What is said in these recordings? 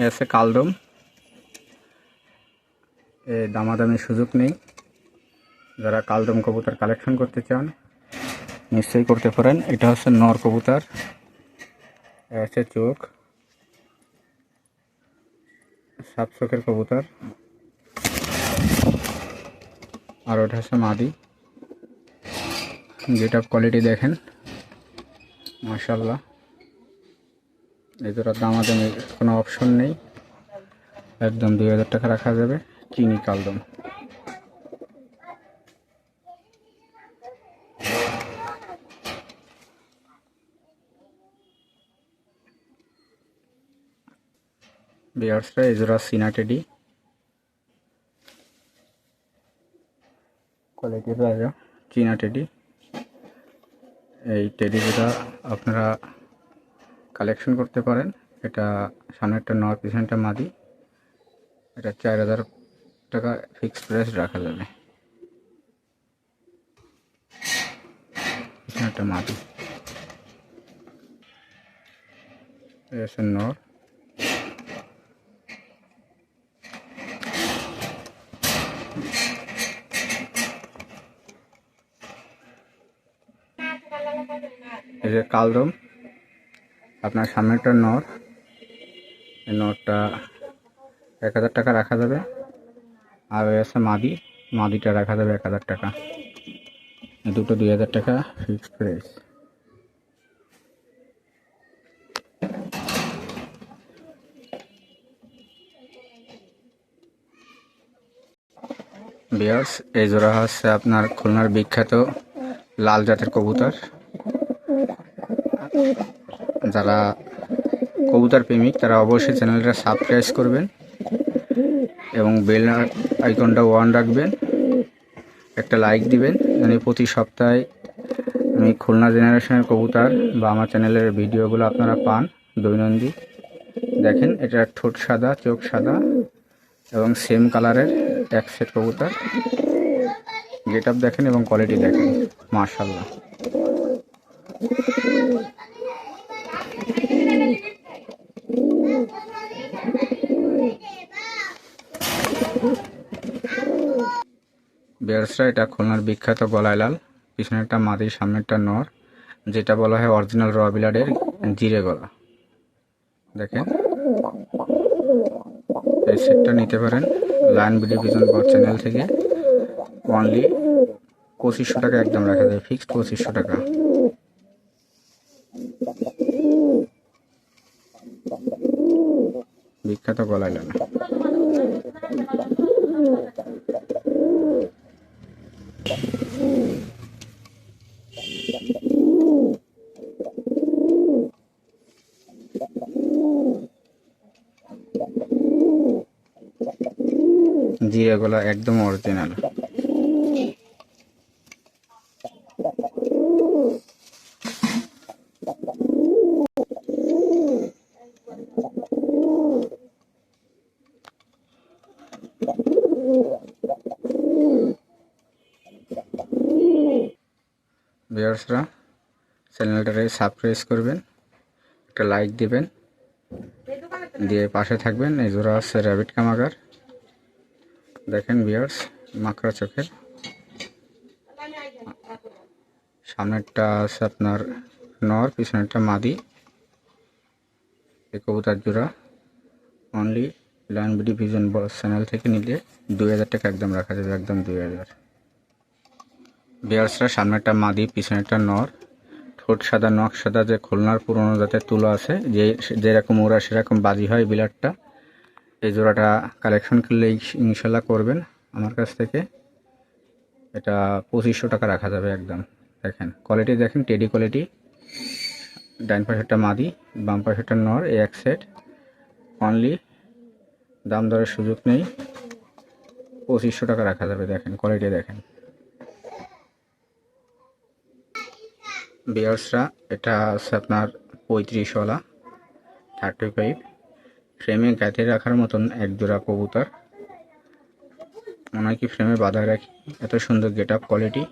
এ আছে কালদম এ দামাদামি সুযোগ নেই। যারা কালদম কবুতর কালেকশন করতে চান, নিশ্চয়ই করতে পারেন। এটা হচ্ছে নর কবুতর। এ আছে চোখ। সাত চোখের কবুতর। আর ওটা হচ্ছে মাদি। যেটা কোয়ালিটি দেখেন মাশাল্লাহ এই দুটার দাম আদামি কোনো অপশন নেই। একদম দুই হাজার টাকা রাখা যাবে চিনি কালদম বিয়ার্সরা এজোরা সিনা টেডি। কোয়ালিটির রাজা চীনা টেডি। এই টেডি যেটা আপনারা কালেকশন করতে পারেন। এটা সামনে সামনেরটা নয় পিছনটা মাদি। এটা চার হাজার টাকা ফিক্সড প্রাইস রাখা যাবে। পিছনেরটা মাদি। আছে নর যে কালদম আপনার সামনে একটা নর এই নরটা এক হাজার টাকা রাখা যাবে। আর ওই আছে মাদি। মাদিটা রাখা যাবে এক হাজার টাকা। দুটো দুই হাজার টাকা ফিক্সড প্রাইস বিয়ার্স এই জোড়া হচ্ছে আপনার খুলনার বিখ্যাত লাল জাতের কবুতর। যারা কবুতর প্রেমিক, তারা অবশ্যই চ্যানেলটা সাবস্ক্রাইব করবেন এবং বেল আইকনটা ওয়ান রাখবেন। একটা লাইক দিবেন মানে প্রতি সপ্তাহে আমি খুলনা জেনারেশনের কবুতর বা আমার চ্যানেলের ভিডিওগুলো আপনারা পান দৈনন্দিন। দেখেন, এটা ঠোঁট সাদা, চোখ সাদা এবং সেম কালারের এক সেট কবুতর। গেট দেখেন এবং কোয়ালিটি দেখেন মার্শাল্লাহ বেয়ার্সরা এটা খুলনার বিখ্যাত গলায় লাল পিছনেরটা মাদি সামনেরটা নর, যেটা বলা হয় অরিজিনাল র বিলাডের জিরে গলা। দেখেন। এই সেটটা নিতে পারেন। লায়ন বিডি পিজন বর চ্যানেল থেকে। অনলি পঁচিশশো টাকা একদম রাখা যায়। ফিক্সড পঁচিশশো টাকা। বিখ্যাত গলায় লাল জিরে গলা একদম অরিজিনাল ভিউয়ার্সরা চ্যানেলটারে সাবস্ক্রাইব করবেন, একটা লাইক দিবেন, দিয়ে পাশে থাকবেন এই জোড়া হচ্ছে র্যাবিট কামাগার। দেখেন বিয়ার্স মাকড়া চোখের। সামনেরটা আছে আপনার নর, পিছনেরটা মাদি। এই কবুতার জোড়া। Only lion BD pigeon channel থেকে নিলে দুই হাজার টাকা একদম রাখা যাবে, একদম দুই হাজার। বিয়ার্সরা সামনেরটা মাদি, পিছনেরটা নর। ঠোঁট সাদা, নখ সাদা, যে খুলনার পুরনো জাতের তুলো আছে, যে যেরকম ওরা সেরকম বাজি হয় বিলারটা। এই জোড়াটা কালেকশন করলে ইনশাল্লাহ করবেন। আমার কাছ থেকে এটা পঁচিশশো টাকা রাখা যাবে একদম। দেখেন কোয়ালিটি দেখেন টেডি কোয়ালিটি ডাইন পাশেরটা মাদি, বাম পাশেরটা নর, এই এক সেট অনলি দাম দরের সুযোগ নেই। পঁচিশশো টাকা রাখা যাবে, দেখেন কোয়ালিটি দেখেন। বিয়ার্সরা এটা আছে আপনার পঁয়ত্রিশওয়ালা থার্টি ফাইভ ফ্রেমে গাঁথে রাখার মতন এক জোড়া কবুতর। মনে হয় কি ফ্রেমে বাঁধা রাখি। এত সুন্দর গেট আপ কোয়ালিটি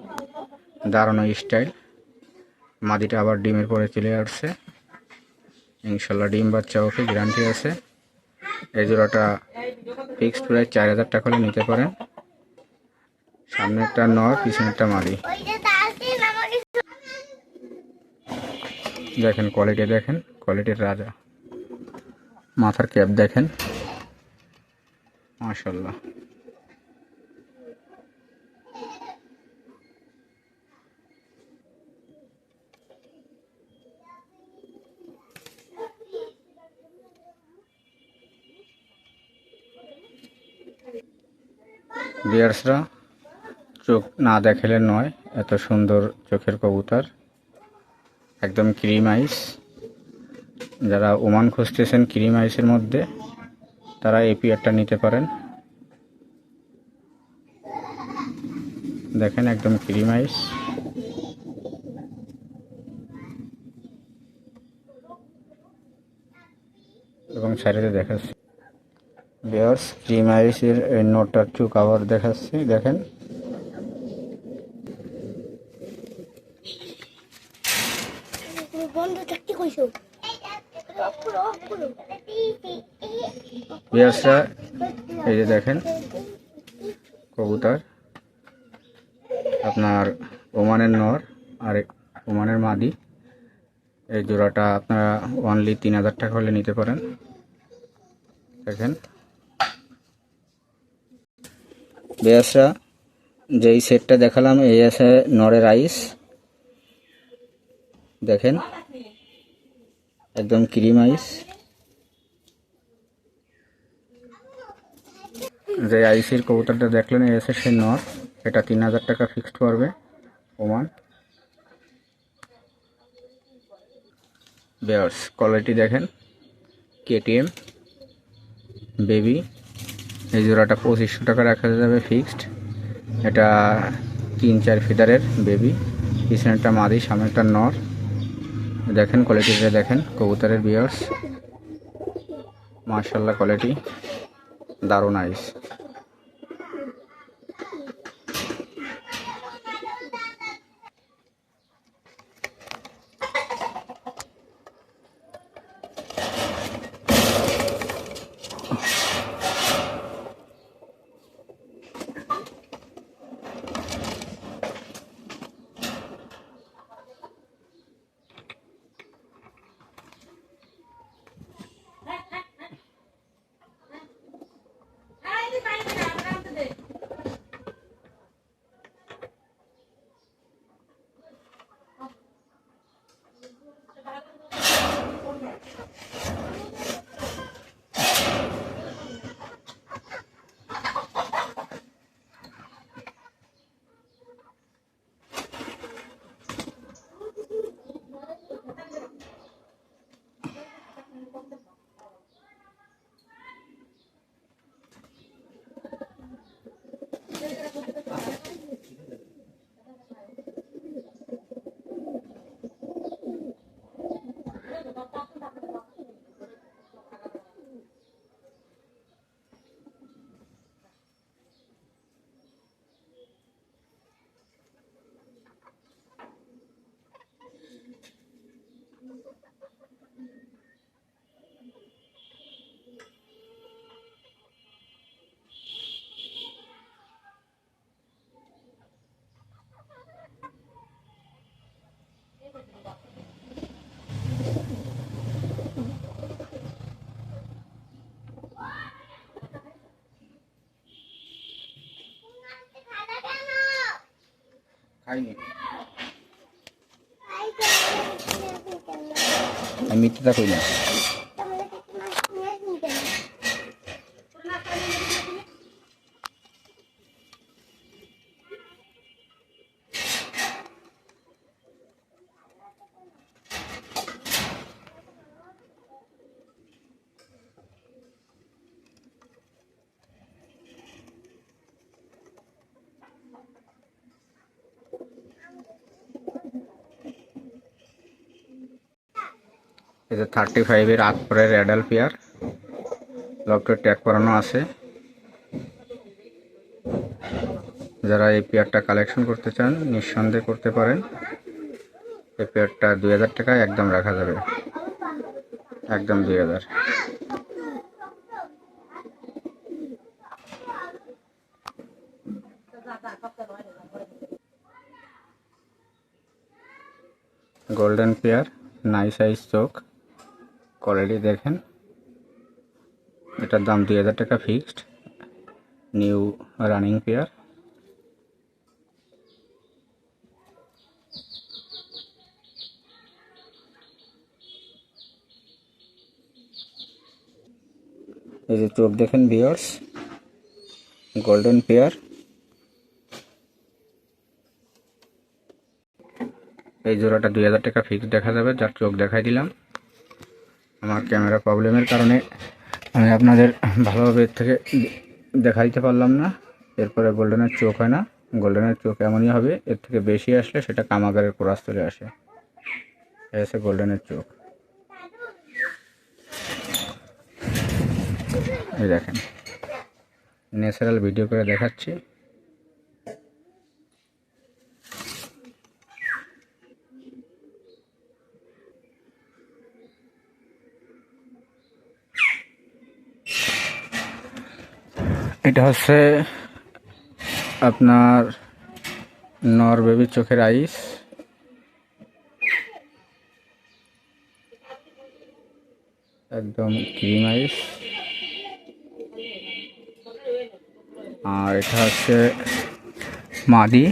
দাঁড়ানো স্টাইল। মাদিটা আবার ডিমের পরে চলে আসছে। ইনশাল্লাহ ডিম বাচ্চা ওকে গ্যারান্টি আছে। এই জোড়াটা ফিক্সড প্রাইস চার হাজার টাকা হলে নিতে পারেন। সামনে একটা নর পিছনে একটা মাদি। দেখেন, কোয়ালিটি দেখেন, কোয়ালিটির রাজা। মাথার ক্যাপ দেখেন। মাশাল্লাহ বিয়ার্সরা চোখ না দেখালে নয়, এত সুন্দর চোখের কবুতর। একদম ক্রিম আইস যারা ওমান খুঁজতেছেন ক্রিম আইসের মধ্যে, তারা এই পিয়ারটা নিতে পারেন। দেখেন একদম ক্রিম আইস। এবং সাইডে দেখাচ্ছি। বেয়ার্স ক্রিম আইসের নোটটার চুক আবার দেখাচ্ছি, দেখেন। বিয়ার্সরা এই যে দেখেন, কবুতর, আপনার ওমানের নর, আর ওমানের মাদি। এই জোড়াটা আপনারা অনলি তিন হাজার টাকা হলে নিতে পারেন। দেখেন। বিয়ার্সরা যেই সেটটা দেখালাম, এই আছে নরের আইস। দেখেন, একদম ক্রিম আইস। যে আইসির কবুতরটা দেখলেন আছে সে নর। এটা তিন হাজার টাকা ফিক্সড পড়বে ওমান বেয়ার্স কোয়ালিটি দেখেন। KTM, baby. এই জোড়াটা পঁচিশশো টাকা রাখা যাবে ফিক্সড এটা তিন চার ফিদারের বেবি। পিছনেরটা মাদি, সামনেরটা নর। দেখেন কোয়ালিটিটা দেখেন, কবুতরের বিয়ার্স মার্শাল্লাহ কোয়ালিটি দারুণ আইস খাইনি। আমি মিথ্যা কই না থার্টি ফাইভের আগ পরের অ্যাডাল পেয়ার লকটে ট্যাগ করানো আছে। যারা এই পেয়ারটা কালেকশন করতে চান, নিঃসন্দেহে করতে পারেন। এই পেয়ারটা দুই হাজার টাকায় একদম রাখা যাবে। একদম দুই হাজার। গোল্ডেন পেয়ার, নাইস আইস চোখ। কোয়ালিটি দেখেন। এটার দাম দুই হাজার টাকা ফিক্সড নিউ রানিং পেয়ার এই যে চোখ দেখেন বিয়ার্স গোল্ডেন পেয়ার এই জোড়াটা দুই হাজার টাকা ফিক্স দেখা যাবে, যার চোখ দেখাই দিলাম। আমার ক্যামেরা প্রবলেমের কারণে আমি আপনাদের ভালোভাবে এর থেকে দেখা দিতে পারলাম না। এরপরে গোল্ডেনের চোখ হয় না। গোল্ডেনের চোখ এমনই হবে, এর থেকে বেশি আসলে সেটা কামাগারের কোরাস চলে আসে। হচ্ছে গোল্ডেনের চোখ। এই দেখেন। ন্যাচারাল ভিডিও করে দেখাচ্ছি। এটা হচ্ছে আপনার নর বেবির চোখের আইস। একদম ক্রিম আইস। আর এটা হচ্ছে মাদি।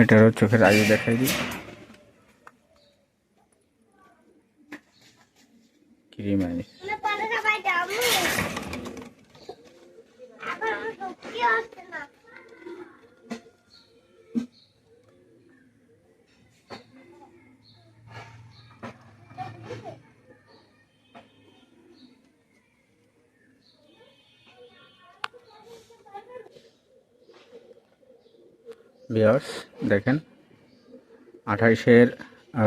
এটারও চোখের আইস দেখাই দিই। বিয়ার্স দেখেন, আঠাইশের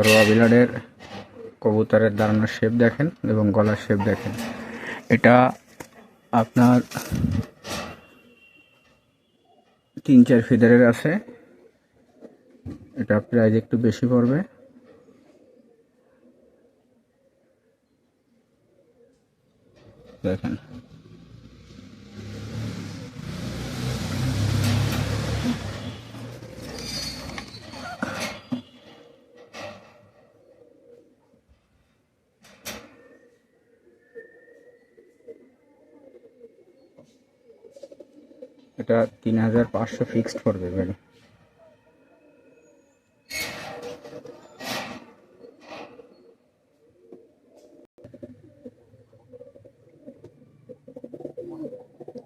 রোয়া বিলাডের কবুতরের দাঁড়ানোর শেপ দেখেন এবং গলার শেপ দেখেন। এটা আপনার তিন চার ফিদারের আছে। এটা প্রাইজ একটু বেশি পড়বে। দেখেন। এটা তিন হাজার পাঁচশো ফিক্সড পড়বে, ভাই।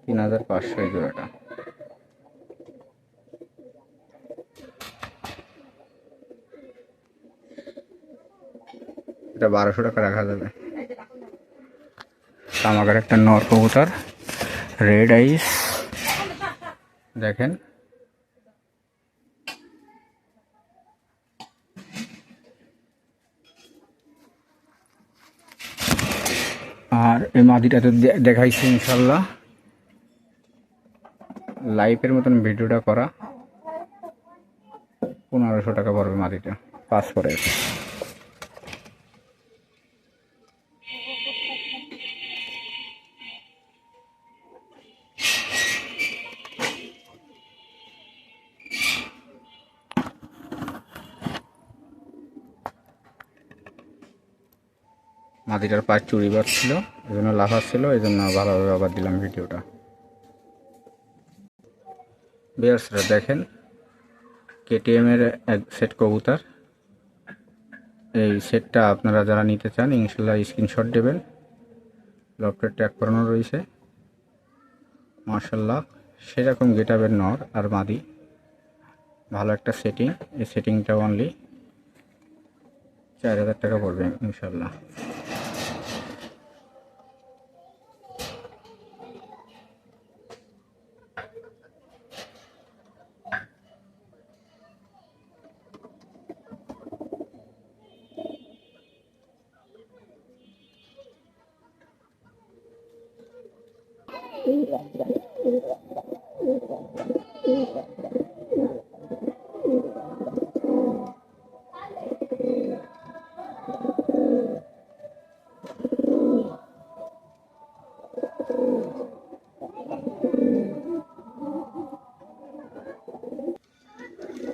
তিন হাজার পাঁচশো এই জোড়াটা। এটা বারোশো টাকা রাখা যাবে। তামাকের একটা নর কবুতর রেড আইস দেখেন। আর এই মাদিটা তো দেখাইছি ইনশাল্লাহ। লাইফের মতন ভিডিওটা করা। পনেরোশো টাকা পড়বে মাদিটা পাস করে। মাদিটার পায়ে চুরি বাজছিল এই জন্য লাফাচ্ছিল এই জন্য ভালোভাবে আবার দিলাম ভিডিওটা। বিয়ার্সরা দেখেন কেটিএম এর এক সেট কবুতার। এই সেটটা আপনারা যারা নিতে চান, ইনশাল্লাহ স্ক্রিনশট দেবেন। লফটের ট্যাগ করানো রয়েছে। মার্শাল্লাহ সেরকম গেটাবের নর আর মাদি। ভালো একটা সেটিং এই সেটিংটা অনলি চার হাজার টাকা পড়বে, ইনশাল্লাহ।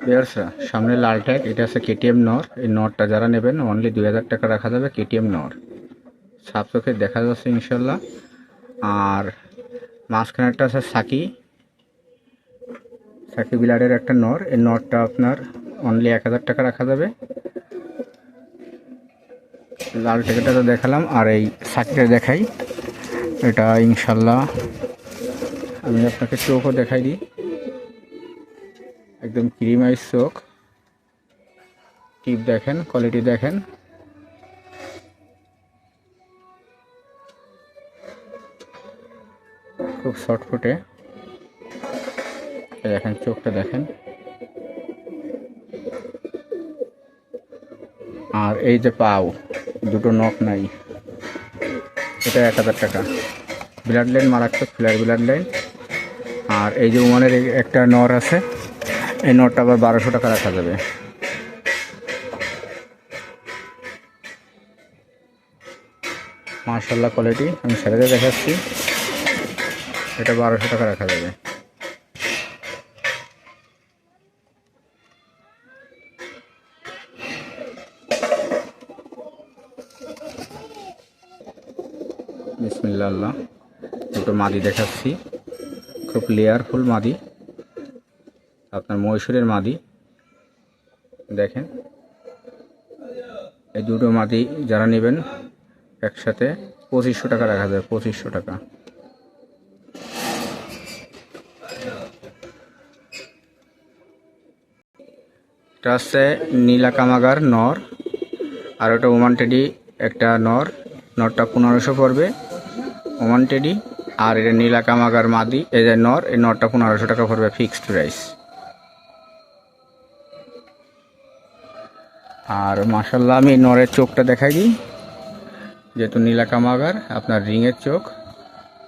বিয়ার্সরা সামনে লাল ট্যাগ এটা আছে কেটিএম নর এই নরটা যারা নেবেন অনলি দুই হাজার টাকা রাখা যাবে কেটিএম নর সাপ চোখে দেখা যাচ্ছে ইনশাল্লাহ। আর মাঝখানে একটা আছে সাকি সাকি বিলারের একটা নর এই নরটা আপনার অনলি এক হাজার টাকা রাখা যাবে। লাল ট্যাগটা তো দেখালাম, আর এই সাকিটা দেখাই। এটা ইনশাল্লাহ, আমি আপনাকে চোখও দেখাই দিই। একদম ক্রিম আইস চোখ। টিপ দেখেন, কোয়ালিটি দেখেন। খুব শর্ট ফুটে। দেখেন, চোখটা দেখেন। আর এই যে পাও, দুটো নখ নাই। এটা এক হাজার টাকা। ব্লাড লাইন মারাত্মক ফ্ল্যাট ব্লাড লাইন। আর এই যে উমানের এই একটা নর আছে এই নটটা আবার বারোশো টাকা রাখা যাবে। মার্শাল্লাহ কোয়ালিটি আমি ছেড়ে দেখাচ্ছি। এটা বারোশো টাকা রাখা যাবে। বিসমিল্লা আল্লাহ, দুটো মাদি দেখাচ্ছি। খুব লেয়ারফুল মাদি। আপনার মহীশূরের মাদি, দেখেন। এই দুটো মাদি যারা নেবেন, একসাথে পঁচিশশো টাকা রাখা যাবে, পঁচিশশো টাকা। এটা হচ্ছে নীলা কামাগার নর, আর ওটা ওমান টেডি একটা নর। নরটা পনেরোশো পড়বে ওমান টেডি, আর এটা নীলা কামাগার মাদি, এই যে নর, এই নরটা পনেরোশো টাকা পড়বে ফিক্সড প্রাইস। আর মাসাল্লাহ আমি নরের চোখটা দেখাই দিই। যেহেতু নীলা কামাগার, আপনার রিংয়ের চোখ,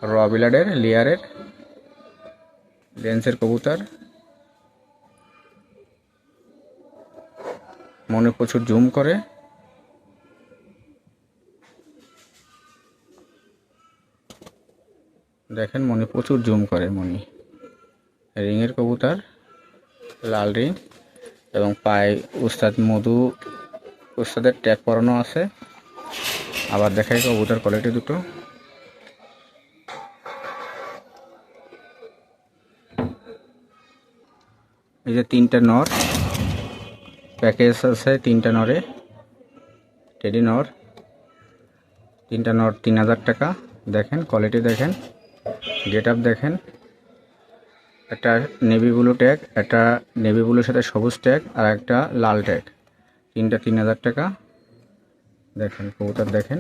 র বিলাডের লেয়ারের, লেন্সের কবুতর। মনে প্রচুর জুম করে। দেখেন, মনে প্রচুর জুম করে মনি। রিংয়ের কবুতর, লাল রিং। এবং পায়ে উস্তাদ মধু, উস্তাদের ট্যাগ পরানো আছে। আবার দেখাই কবুতর কোয়ালিটি দুটো। এই যে তিনটা নর। প্যাকেজ আছে তিনটা নরে। টেডি নর। তিনটা নর তিন হাজার টাকা। দেখেন কোয়ালিটি দেখেন। গেট আপ দেখেন। একটা নেভি ব্লু ট্যাগ একটা নেভি ব্লুর সাথে সবুজ ট্যাগ আর একটা লাল ট্যাগ তিনটা তিন হাজার টাকা। দেখেন, কবুতর দেখেন।